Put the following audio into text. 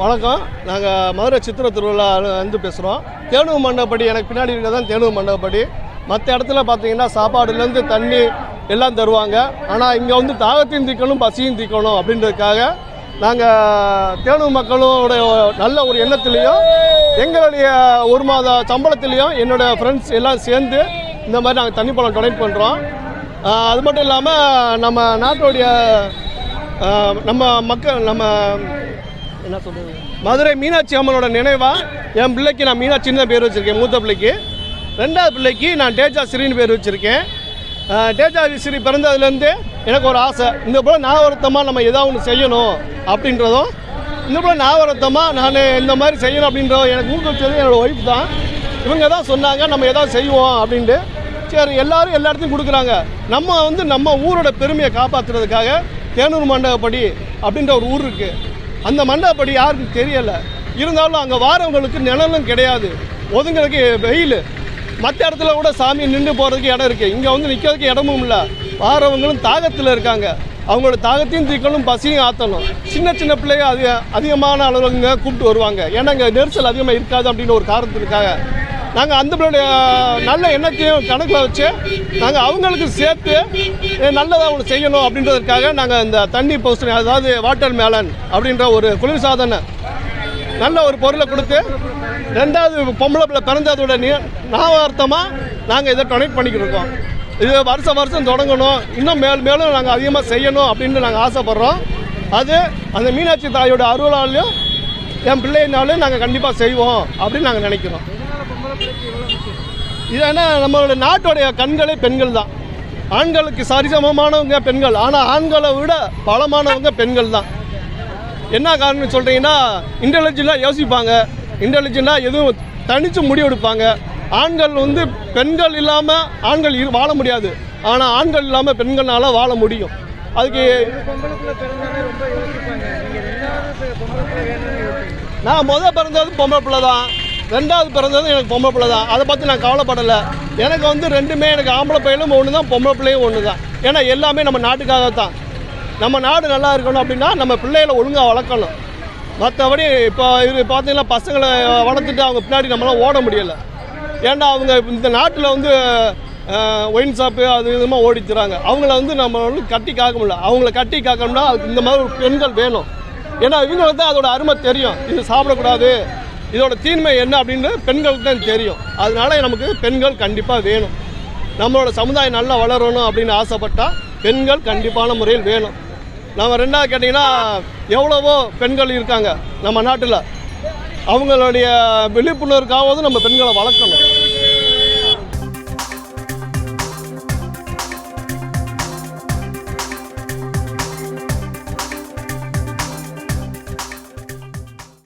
வணக்கம். நாங்கள் மதுரை சித்திர திருவிழா வந்து பேசுகிறோம் தேனு மண்டபப்படி எனக்கு பின்னாடி இருக்கிறதான் தேனுவு மண்டபப்படி மற்ற இடத்துல பார்த்தீங்கன்னா சாப்பாடுலேருந்து தண்ணி எல்லாம் தருவாங்க. ஆனால் இங்கே வந்து தாகத்தையும் தீக்கணும் பசியும் தீக்கணும் அப்படின்றதுக்காக நாங்கள் தேனு மக்களோட நல்ல ஒரு எண்ணத்துலேயும் எங்களுடைய ஒரு மாத சம்பளத்துலேயும் என்னுடைய ஃப்ரெண்ட்ஸ் எல்லாம் சேர்ந்து இந்த மாதிரி நாங்கள் தண்ணி பழம் டொனேட் பண்ணுறோம் அது மட்டும் இல்லாமல் நம்ம நாட்டுடைய நம்ம மக்கள் நம்ம என்ன சொல்றது? மதுரை மீனாட்சி அம்மனோட நினைவாக என் பிள்ளைக்கு நான் மீனாட்சின்னு தான் பேர் வச்சுருக்கேன் மூத்த பிள்ளைக்கு. ரெண்டாவது பிள்ளைக்கு நான் டேஜா ஸ்ரீன்னு பேர் வச்சுருக்கேன். டேஜா ஸ்ரீ பிறந்ததுலேருந்து எனக்கு ஒரு ஆசை. இந்த போல நாகவரத்தமாக நம்ம எதாவது ஒன்று செய்யணும் அப்படின்றதும் இந்த போல் நாகவரத்தமாக நான் இந்த மாதிரி செய்யணும் அப்படின்றதும் எனக்கு ஊக்குவிச்சது என்னோட ஒய்ஃப் தான். இவங்க தான் சொன்னாங்க நம்ம எதாவது செய்வோம் அப்படின்ட்டு. சரி எல்லாரும் எல்லா இடத்தையும் கொடுக்குறாங்க. நம்ம வந்து நம்ம ஊரோட பெருமையை காப்பாற்றுறதுக்காக தேனூர் மண்டபப்படி அப்படின்ற ஒரு ஊர் இருக்குது அந்த மண்டபப்படி யாருக்கும் தெரியலை. இருந்தாலும் அங்கே வாரவங்களுக்கு நிழலும் கிடையாது. ஒதுங்கிறதுக்கு வெயில். மற்ற இடத்துல கூட சாமி நின்று போகிறதுக்கு இடம் இருக்குது இங்கே வந்து நிற்கிறதுக்கு இடமும் இல்லை. வாரவங்களும் தாகத்தில் இருக்காங்க. அவங்களோட தாகத்தையும் தீக்கணும் பசியும் ஆற்றணும் சின்ன சின்ன பிள்ளைங்க அதிக அதிகமான அளவுங்க கூப்பிட்டு வருவாங்க. ஏன்னா இங்கே நெரிசல் அதிகமாக இருக்காது அப்படின்னு ஒரு காரணத்திற்காக. நாங்கள் அந்த பிள்ளைடைய நல்ல எண்ணத்தையும் கணக்கில் வச்சு நாங்கள் அவங்களுக்கு சேர்த்து நல்லதாக நல்லதா ஒன்று செய்யணும் அப்படின்றதுக்காக நாங்கள் இந்த தண்ணி பௌசணி அதாவது வாட்டர் மேலன் அப்படின்ற ஒரு குளிர்சாதன நல்ல ஒரு பொருளை கொடுத்து ரெண்டாவது பொம்பளை பிள்ளை பிறந்ததோட நீ ஞாபகார்த்தமாக நாங்கள் இதை டொனேட் பண்ணிக்கிட்டு இருக்கோம். இது வருஷம் வருஷம் தொடங்கணும். இன்னும் மேல் மேலும் நாங்கள் அதிகமாக செய்யணும் அப்படின்னு நாங்கள் ஆசைப்பட்றோம். அது அந்த மீனாட்சி தாயோட அருளாலையும் என் பிள்ளைனாலும் நாங்கள் கண்டிப்பாக செய்வோம் அப்படின்னு நாங்கள் நினைக்கிறோம். இது நம்மளுடைய நம்மளோட நாட்டோடைய கண்களே பெண்கள் தான். ஆண்களுக்கு சரிசமமானவங்க பெண்கள் ஆனால் ஆண்களை விட பலமானவங்க பெண்கள் தான். என்ன காரணம்னு சொல்கிறீங்கன்னா இன்டெலிஜென்ட்டாக யோசிப்பாங்க. இன்டெலிஜென்ட்டாக எதுவும் தனித்து முடிவெடுப்பாங்க ஆண்கள் வந்து பெண்கள் இல்லாமல் ஆண்கள் இரு வாழ முடியாது. ஆனால் ஆண்கள் இல்லாமல் பெண்கள்னால வாழ முடியும். அதுக்கு நான் முதல் பிறந்தது பொம்பளை பிள்ளை தான் ரெண்டாவது பிறந்தது எனக்கு பொம்பளை பிள்ளை தான். அதை பற்றி நான் கவலைப்படலை. எனக்கு வந்து ரெண்டுமே எனக்கு ஆம்பளை பையனும் ஒன்று தான் பொம்பளை பிள்ளையும் ஒன்று தான் ஏன்னா எல்லாமே நம்ம நாட்டுக்காக தான் நம்ம நாடு நல்லா இருக்கணும் அப்படின்னா நம்ம பிள்ளைகளை ஒழுங்காக வளர்க்கணும். மற்றபடி இப்போ இது பார்த்தீங்கன்னா பசங்களை வளர்த்துட்டு அவங்க பின்னாடி நம்மளாம் ஓட முடியலை. ஏன்னா அவங்க இந்த நாட்டில் வந்து ஒயின் ஷாப்பு அது விதமாக ஓடிச்சுறாங்க அவங்கள வந்து நம்ம வந்து கட்டி காக்க முடியல. அவங்கள கட்டி காக்கணும்னா அதுக்கு இந்த மாதிரி ஒரு பெண்கள் வேணும். ஏன்னா இவங்களுக்கு தான் அதோட அருமை தெரியும். இது சாப்பிடக்கூடாது. இதோட தீன்மை என்ன அப்படின்னு பெண்களுக்கு தான் தெரியும். அதனால நமக்கு பெண்கள் கண்டிப்பாக வேணும். நம்மளோட சமுதாயம் நல்லா வளரணும் அப்படின்னு ஆசைப்பட்டால் பெண்கள் கண்டிப்பான முறையில் வேணும். நம்ம ரெண்டாவது கேட்டிங்கன்னா எவ்வளவோ பெண்கள் இருக்காங்க நம்ம நாட்டில். அவங்களுடைய விழிப்புணர்வுக்காவது நம்ம பெண்களை வளர்க்கணும்.